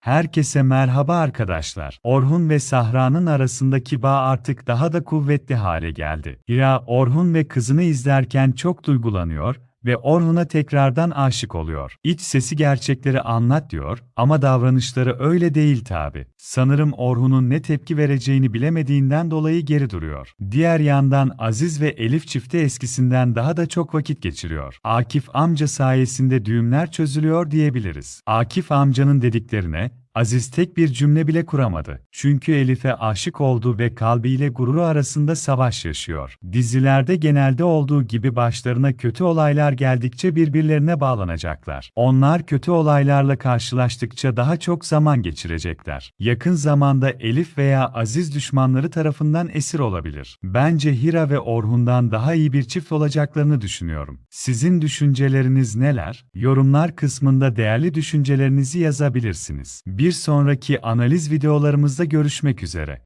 Herkese merhaba arkadaşlar. Orhun ve Sahra'nın arasındaki bağ artık daha da kuvvetli hale geldi. Hira, Orhun ve kızını izlerken çok duygulanıyor ve Orhun'a tekrardan aşık oluyor. İç sesi gerçekleri anlat diyor ama davranışları öyle değil tabi. Sanırım Orhun'un ne tepki vereceğini bilemediğinden dolayı geri duruyor. Diğer yandan Aziz ve Elif çifti eskisinden daha da çok vakit geçiriyor. Akif amca sayesinde düğümler çözülüyor diyebiliriz. Akif amcanın dediklerine Aziz tek bir cümle bile kuramadı. Çünkü Elif'e aşık oldu ve kalbiyle gururu arasında savaş yaşıyor. Dizilerde genelde olduğu gibi başlarına kötü olaylar geldikçe birbirlerine bağlanacaklar. Onlar kötü olaylarla karşılaştıkça daha çok zaman geçirecekler. Yakın zamanda Elif veya Aziz düşmanları tarafından esir olabilir. Bence Hira ve Orhun'dan daha iyi bir çift olacaklarını düşünüyorum. Sizin düşünceleriniz neler? Yorumlar kısmında değerli düşüncelerinizi yazabilirsiniz. Bir sonraki analiz videolarımızda görüşmek üzere.